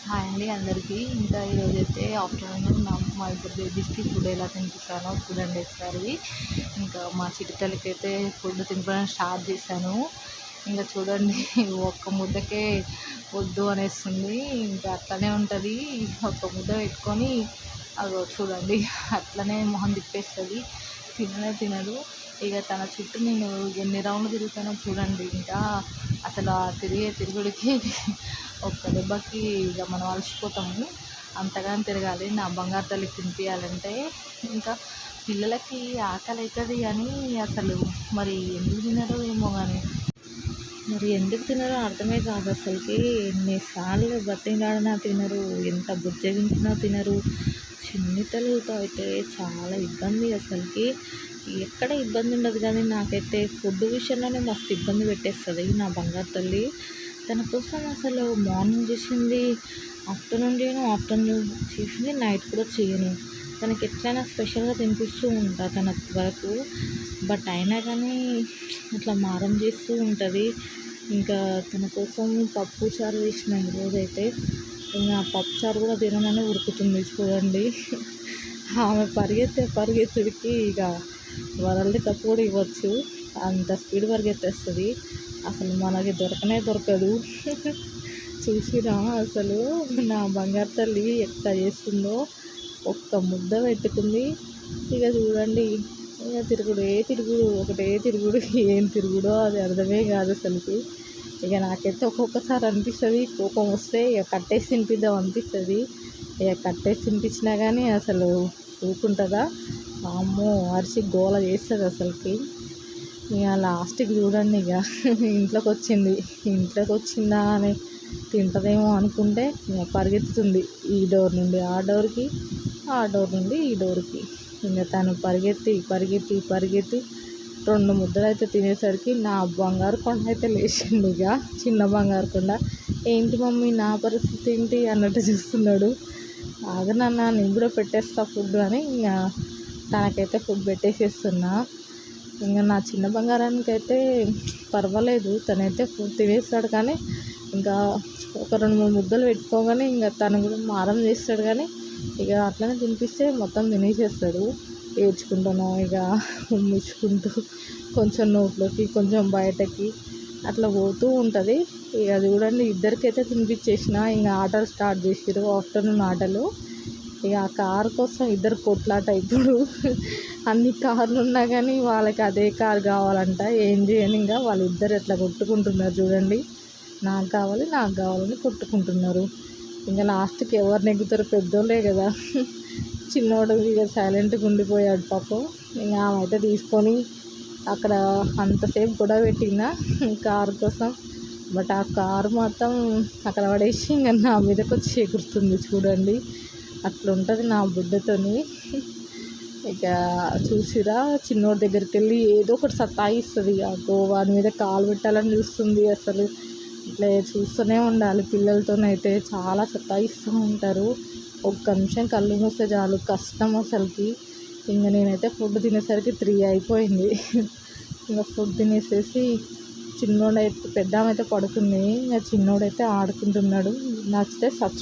Hi అండి అందరికీ. ఇంకా ఈరోజు అయితే ఆఫ్టర్నూన్ మా మా ఇద్దరు బేబీస్కి ఫుడ్ ఎలా తినిపిస్తానో చూడండి ఒకసారి. ఇంకా మా చిటితలకి అయితే ఫుడ్ తినిపడం స్టార్ట్ చేశాను. ఇంకా చూడండి ఒక్క ముద్దకే వద్దు అనేస్తుంది. ఇంకా అట్లనే ఉంటుంది. ఒక్క ముద్ద పెట్టుకొని అదో చూడండి అట్లనే మొహం తిప్పేస్తుంది. తిననే తినదు. ఇక తన చుట్టూ నేను ఎన్ని రౌండ్లు తిరుగుతానో చూడండి. ఇంకా అసలు ఆ తిరిగే తిరుగుడికి ఒక్క దెబ్బకి ఇక మనం అలసిపోతాము. అంతగాని తిరగాలి. నా బంగారు తల్లి తినిపించాలంటే ఇంకా పిల్లలకి ఆకలి అవుతుంది కానీ అసలు మరి ఎందుకు తినరో ఏమో కానీ మరి ఎందుకు తినరో అర్థమే కాదు అసలుకి. ఎన్నిసార్లు బతిలాడినా తినరు. ఎంత బుజ్జగించినా తినరు. చిన్ని అయితే చాలా ఇబ్బంది అసలుకి. ఎక్కడ ఇబ్బంది ఉండదు కానీ నాకైతే ఫుడ్ విషయంలోనే మస్తు ఇబ్బంది పెట్టేస్తుంది నా బంగారు తల్లి. తన కోసం అసలు మార్నింగ్ చేసింది ఆఫ్టర్నూన్ చేయను ఆఫ్టర్నూన్ చేసింది నైట్ కూడా చేయను. తనకి ఎట్లయినా స్పెషల్గా తినిపిస్తూ ఉంటా తన వరకు. బట్ అయినా కానీ అట్లా మారం చేస్తూ ఉంటుంది. ఇంకా తన కోసం పప్పు చారు చేసిన ఈరోజైతే ఇంకా పప్పు చారు కూడా తినమని ఉడుకుతుంది చూడండి. ఆమె పరిగెత్తే పరిగెత్తుడికి ఇక వరల్డ్ కప్ కూడా ఇవ్వచ్చు. అంత స్పీడ్ పరిగెత్తేస్తుంది. అసలు మనకి దొరకనే దొరకదు. చూసిరా అసలు నా బంగారు తల్లి ఎట్లా చేస్తుందో. ఒక్క ముద్ద పెట్టుకుంది. ఇక చూడండి ఇక తిరుగుడు ఏ తిరుగుడు ఒకటే తిరుగుడు ఏం తిరుగుడో అది అర్థమే కాదు అసలుకి. ఇక నాకైతే ఒక్కొక్కసారి అనిపిస్తుంది కోపం వస్తే ఇక కట్టేసి తినిపిద్దాం అనిపిస్తుంది. ఇక కట్టేసి తినిపించినా కానీ అసలు ఊరుకుంటుందా? అమ్మో అరిసి గోల చేస్తుంది అసలుకి. ఇక లాస్ట్కి చూడండి ఇక. ఇంట్లోకి వచ్చింది ఇంట్లోకి వచ్చిందా అని తింటుందేమో అనుకుంటే ఇక పరిగెత్తుతుంది ఈ డోర్ నుండి. ఆ డోర్కి ఆ డోర్ నుండి ఈ డోర్కి. ఇంకా తను పరిగెత్తి పరిగెత్తి పరిగెత్తి రెండు ముద్దలు అయితే తినేసరికి నా బంగారు కొండ అయితే లేచిండు ఇక. చిన్న బంగారు కొండ. ఏంటి మమ్మీ నా పరిస్థితి ఏంటి? అన్నట్టు చూస్తున్నాడు. ఆగనన్నా నేను కూడా పెట్టేస్తా ఫుడ్ అని ఇంకా తనకైతే ఫుడ్ పెట్టేసేస్తున్నా. ఇంకా నా చిన్న బంగారానికి అయితే పర్వాలేదు. తనైతే ఫుడ్ తినేస్తాడు కానీ ఇంకా ఒక రెండు మూడు ముద్దలు పెట్టుకోగానే ఇంకా తను కూడా మారం చేస్తాడు కానీ ఇక అట్లనే తినిపిస్తే మొత్తం తినేసేస్తాడు. ఏడ్చుకుంటాను ఇక ఉమ్మించుకుంటూ కొంచెం నోట్లోకి కొంచెం బయటకి అట్లా పోతూ ఉంటుంది. ఇక అది చూడండి ఇద్దరికైతే తినిపించేసిన. ఇంకా ఆటలు స్టార్ట్ చేసారు ఆఫ్టర్నూన్ ఆటలు. ఇక ఆ కార్ కోసం ఇద్దరు కొట్లాట ఇప్పుడు అన్ని కార్లు ఉన్నా కానీ వాళ్ళకి అదే కార్ కావాలంట. ఏం చేయను ఇంకా వాళ్ళిద్దరు ఎట్లా కొట్టుకుంటున్నారు చూడండి. నాకు కావాలి నాకు కావాలని కొట్టుకుంటున్నారు. ఇంకా లాస్ట్కి ఎవరు నెగ్గుతారు పెద్దోళ్ళే కదా. చిన్నోడు ఇక సైలెంట్గా ఉండిపోయాడు పాపం. ఇంకా ఆమె అయితే తీసుకొని అక్కడ అంతసేపు గొడవ పెట్టిన కారు కోసం. బట్ ఆ కారు మాత్రం అక్కడ పడేసి ఇంకా నా మీదకి వచ్చి ఎగురుతుంది చూడండి. అట్లుంటుంది నా బిడ్డతోని. ఇక చూసిరా చిన్నోడి దగ్గరికి వెళ్ళి ఏదో ఒకటి సతాయిస్తుంది. అగో వాడి మీద కాలు పెట్టాలని చూస్తుంది అసలు. ఇట్లా చూస్తూనే ఉండాలి. పిల్లలతోనైతే చాలా సతాయిస్తూ ఉంటారు. ఒక్క నిమిషం కళ్ళు మూస్తే చాలు. కష్టం అసలుకి. ఇంకా నేనైతే ఫుడ్ తినేసరికి త్రీ అయిపోయింది. ఇంకా ఫుడ్ తినేసేసి చిన్నోడైతే పెద్దామైతే పడుతుంది పడుకుంది. ఇంకా చిన్నోడైతే ఆడుకుంటున్నాడు. నచ్చితే సబ్స్క్రైబ్